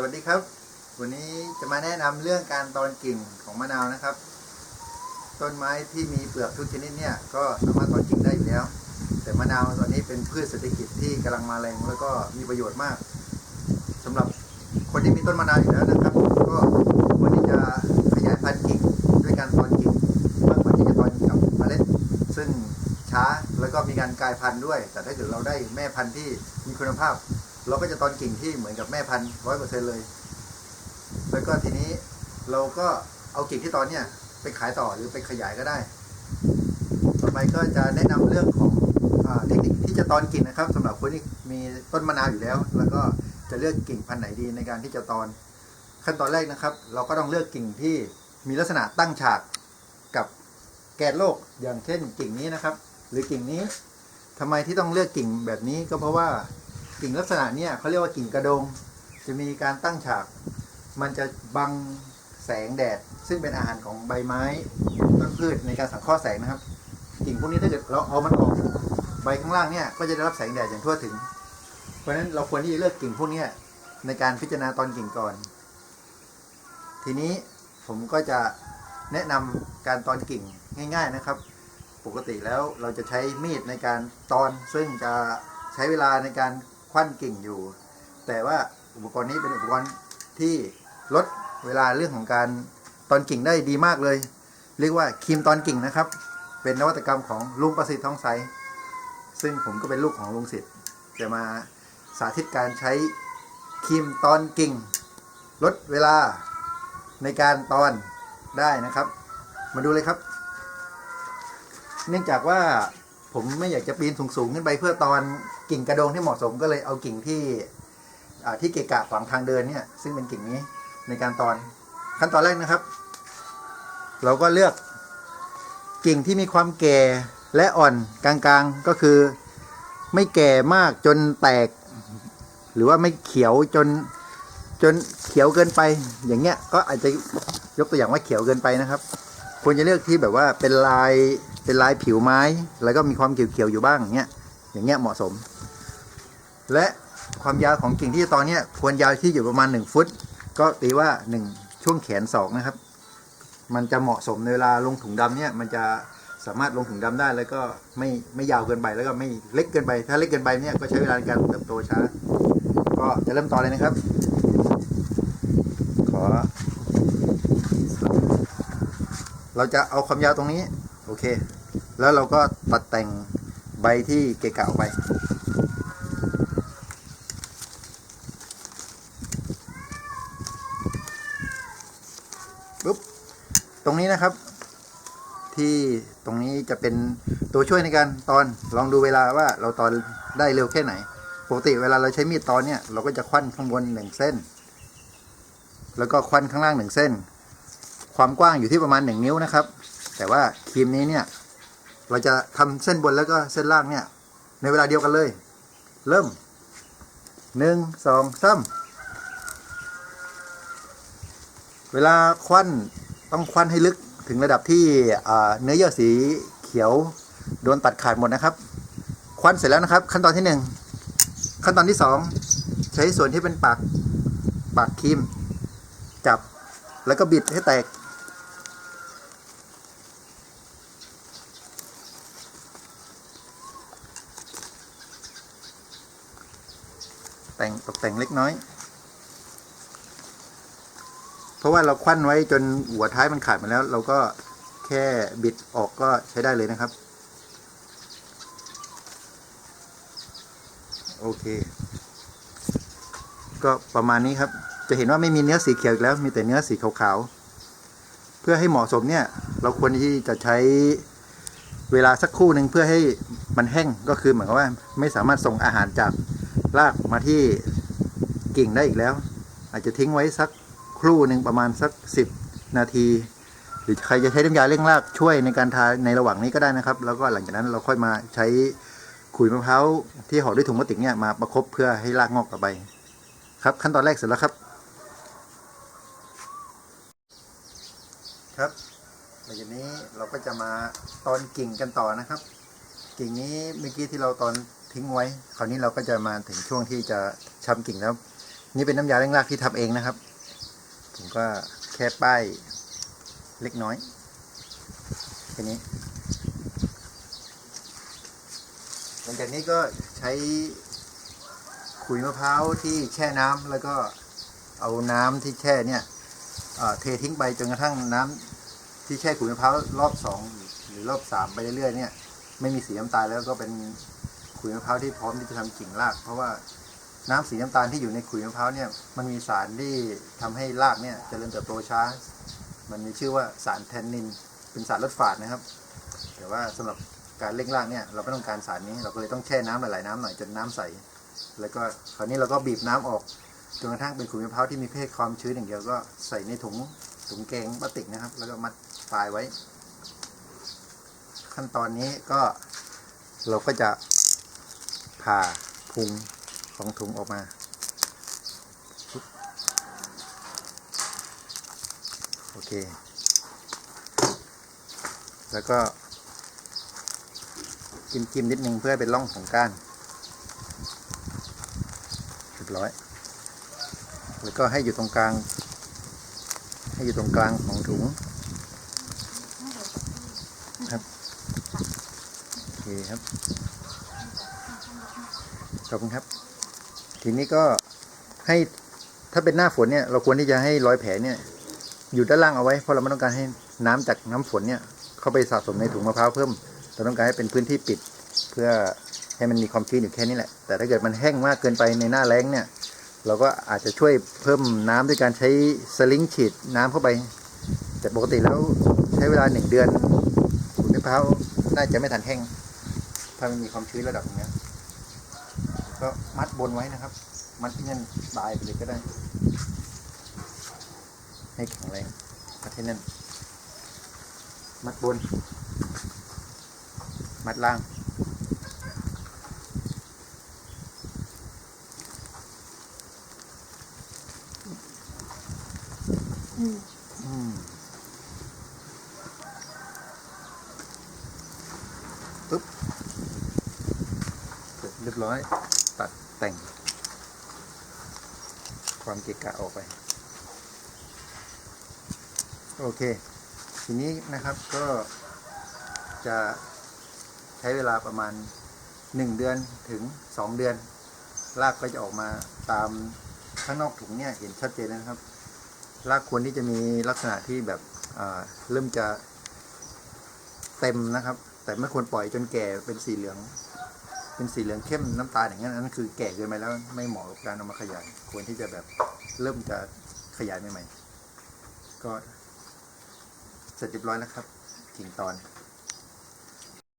สวัสดีครับ วันนี้จะมาแนะนำเรื่องการตอนกิ่งของมะนาวนะครับ ต้นไม้ที่มีเปลือกทุกชนิดเนี่ยก็สามารถตอนกิ่งได้อยู่แล้ว แต่มะนาวตอนนี้เป็นพืชเศรษฐกิจที่กำลังมาแรงแล้วก็มีประโยชน์มากสำหรับคนที่มีต้นมะนาวอยู่แล้วนะครับ ก็ควรที่จะขยายพันธุ์กิ่งด้วยการตอนกิ่งมากกว่าที่จะตอนกับเมล็ด ซึ่งช้าแล้วก็มีการกลายพันธุ์ด้วย แต่ถ้าเกิดเราได้แม่พันธุ์ที่มีคุณภาพ เราก็จะตอนกิ่งที่เหมือนกับแม่พันธุ์ร้อยเปอร์เซ็นเลย แล้วก็ทีนี้เราก็เอากิ่งที่ตอนเนี่ยไปขายต่อหรือไปขยายก็ได้ ต่อไปก็จะแนะนำเรื่องของอเทคนิคที่จะตอนกิ่งนะครับสำหรับคนที่มีต้นมะนาวอยู่แล้ว แล้วก็จะเลือกกิ่งพันธุ์ไหนดีในการที่จะตอน ขั้นตอนแรกนะครับ เราก็ต้องเลือกกิ่งที่มีลักษณะตั้งฉากกับแกนโลกอย่างเช่นกิ่งนี้นะครับ หรือกิ่งนี้ทำไมที่ต้องเลือกกิ่งแบบนี้ก็เพราะว่า กิ่งลักษณะเนี้ยเขาเรียกว่ากิ่งกระดง จะมีการตั้งฉาก มันจะบังแสงแดด ซึ่งเป็นอาหารของใบไม้ต้นพืชในการสังเคราะห์แสงนะครับ กิ่งพวกนี้ถ้าเกิดเราเอามันออกใบข้างล่างเนี่ยก็จะได้รับแสงแดดอย่างทั่วถึง เพราะฉะนั้นเราควรที่จะเลือกกิ่งพวกนี้ในการพิจารณาตอนกิ่งก่อน ทีนี้ผมก็จะแนะนำการตอนกิ่งง่าย ๆนะครับ ปกติแล้วเราจะใช้มีดในการตอนซึ่งจะใช้เวลาในการ คว้านกิ่งอยู่ แต่ว่าอุปกรณ์นี้เป็นอุปกรณ์ที่ลดเวลาเรื่องของการตอนกิ่งได้ดีมากเลย เรียกว่าครีมตอนกิ่งนะครับ เป็นนวัตกรรมของลุงประสิทธิ์ทองใสซึ่งผมก็เป็นลูกของลุงสิทธิ์จะมาสาธิตการใช้ครีมตอนกิ่ง ลดเวลาในการตอนได้นะครับ มาดูเลยครับ เนื่องจากว่าผมไม่อยากจะปีนสูงๆขึ้นไปเพื่อตอน กิ่งกระโดงที่เหมาะสมก็เลยเอากิ่งที่ที่เกะกะขวางทางเดินเนี่ยซึ่งเป็นกิ่งนี้ในการตอนขั้นตอนแรกนะครับ เราก็เลือกกิ่งที่มีความแก่และอ่อนกลางๆก็คือ ไม่แก่มากจนแตก หรือว่าไม่เขียวจนจนเขียวเกินไปอย่างเงี้ยก็อาจจะยกตัวอย่างว่าเขียวเกินไปนะครับ ควรจะเลือกที่แบบว่าเป็นลายเป็นลายผิวไม้ แล้วก็มีความเขียวๆอยู่บ้างอย่างเงี้ยอย่างเงี้ยเหมาะสม และความยาวของกิ่งที่ตอนเนี้ยควรยาวที่อยู่ประมาณ 1 ฟุต ก็ตีว่า 1 ช่วงแขนศอกนะครับ มันจะเหมาะสมในเวลาลงถุงดำเนี่ยมันจะสามารถลงถุงดำได้แล้วก็ไม่ไม่ยาวเกินไปแล้วก็ไม่เล็กเกินไป ถ้าเล็กเกินไปเนี่ยก็ใช้เวลาในการเติบโตช้า ก็จะเริ่มตอเลยนะครับ ขอ เราจะเอาความยาวตรงนี้ โอเค แล้วเราก็ตัดแต่งใบที่เกะกะออกไป ปุ๊บตรงนี้นะครับ ที่ตรงนี้จะเป็นตัวช่วยในการตอนลองดูเวลาว่าเราตอนได้เร็วแค่ไหนปกติเวลาเราใช้มีดตอนเนี่ยเราก็จะควันข้างบนหนึ่งเส้น แล้วก็ควันข้างล่างหนึ่งเส้น ความกว้างอยู่ที่ประมาณหนึ่งนิ้วนะครับ แต่ว่าครีมนี้เนี่ยเราจะทำเส้นบนแล้วก็เส้นล่างเนี่ยในเวลาเดียวกันเลย เริ่มหนึ่งสองสาม เวลาควันต้องควันให้ลึกถึงระดับที่เนื้อเยื่อสีเขียวโดนตัดขาดหมดนะครับ ควันเสร็จแล้วนะครับ ขั้นตอนที่หนึ่งขั้นตอนที่สองใช้ส่วนที่เป็นปากปากครีม จับแล้วก็บิดให้แตก แต่งตกแต่งเล็กน้อย เพราะว่าเราควันไว้จนหัวท้ายมันขาดมาแล้ว เราก็แค่บิดออกก็ใช้ได้เลยนะครับ โอเค ก็ประมาณนี้ครับ จะเห็นว่าไม่มีเนื้อสีเขียวอีกแล้ว มีแต่เนื้อสีขาวๆ เพื่อให้เหมาะสมเนี่ย เราควรที่จะใช้เวลาสักครู่หนึ่งเพื่อให้มันแห้งก็คือเหมือนกับว่าไม่สามารถส่งอาหารจากรากมาที่กิ่งได้อีกแล้ว อาจจะทิ้งไว้สัก ครู่หนึ่งประมาณสักสิบนาที หรือใครจะใช้น้ำยาเร่งรากช่วยในการทาในระหว่างนี้ก็ได้นะครับ แล้วก็หลังจากนั้นเราค่อยมาใช้ขุยมะพร้าวที่ห่อด้วยถุงพลาสติกเนี่ยมาประคบเพื่อให้รากงอกกลับไป ครับขั้นตอนแรกเสร็จแล้วครับ ครับหลังจากนี้เราก็จะมาตอนกิ่งกันต่อนะครับ กิ่งนี้เมื่อกี้ที่เราตอนทิ้งไว้ คราวนี้เราก็จะมาถึงช่วงที่จะชำกิ่งแล้ว นี่เป็นน้ำยาเร่งรากที่ทำเองนะครับ ผมก็แค่ป้ายเล็กน้อยแค่นี้หลังจากนี้ก็ใช้ขุยมะพร้าวที่แช่น้ำแล้วก็เอาน้ำที่แช่เนี่ยเอ่อเททิ้งไปจนกระทั่งน้ำที่แช่ขุยมะพร้าวรอบสองหรือรอบสามไปเรื่อยๆเนี่ย ไม่มีสีน้ำตาลแล้วก็เป็นขุยมะพร้าวที่พร้อมที่จะทำกิ่งราก เพราะว่า น้ำสีน้ำตาลที่อยู่ในขุยมะพร้าวเนี่ยมันมีสารที่ทำให้รากเนี่ยเจริญเติบโตช้า มันมีชื่อว่าสารแทนนิน เป็นสารลดฝาดนะครับ แต่ว่าสำหรับการเร่งรากเนี่ยเราไม่ต้องการสารนี้ เราก็เลยต้องแช่น้ำหลายๆน้ำหน่อยจนน้ำใส แล้วก็คราวนี้เราก็บีบน้ำออกจนกระทั่งเป็นขุยมะพร้าวที่มีเพศความชื้นอย่างเดียวก็ใส่ในถุงถุงแกงพลาสติกนะครับ แล้วก็มัดปลายไว้ ขั้นตอนนี้ก็เราก็จะผ่าพุง ของถุงออกมา โอเค แล้วก็จิ้มจิ้มนิดนึงเพื่อเป็นร่องของก้านเรียบร้อย แล้วก็ให้อยู่ตรงกลาง ให้อยู่ตรงกลางของถุงครับโอเคครับขอบคุณครับ ทีนี้ก็ให้ถ้าเป็นหน้าฝนเนี่ย เราควรที่จะให้รอยแผลเนี่ย อยู่ด้านล่างเอาไว้เพราะเราไม่ต้องการให้น้ำจากน้ำฝนเนี่ย เข้าไปสะสมในถุงมะพร้าวเพิ่มเราต้องการให้เป็นพื้นที่ปิด เพื่อให้มันมีความชื้นอยู่แค่นี้แหละ แต่ถ้าเกิดมันแห้งมากเกินไปในหน้าแล้งเนี่ย เราก็อาจจะช่วยเพิ่มน้ำด้วยการใช้สลิงฉีดน้ำเข้าไป แต่ปกติแล้วใช้เวลาหนึ่งเดือนขุนมะพร้าวน่าจะไม่ทันแห้งถ้ามันมีความชื้นระดับนี้ ก็มัดบนไว้นะครับ มัดที่นั่นบายไปเลยก็ได้ ให้แข็งแรงมัดที่นั่น มัดบน มัดล่างอืมปึ๊บเสร็จเรียบร้อย ตัดแต่ง ความเกะกะออกไป โอเค ทีนี้นะครับก็จะใช้เวลาประมาณหนึ่งเดือนถึงสองเดือน รากก็จะออกมาตามข้างนอกถุงเนี่ยเห็นชัดเจนนะครับ รากควรที่จะมีลักษณะที่แบบเริ่มจะเต็มนะครับ แต่ไม่ควรปล่อยจนแก่เป็นสีเหลือง เป็นสีเหลืองเข้มน้ำตาลอย่างนั้นอันนั้นคือแก่เกินไปแล้วไม่เหมาะกับการเอามาขยาย ควรที่จะแบบเริ่มจะขยายใหม่ๆก็เสร็จเรียบร้อยแล้วครับกิ่งตอน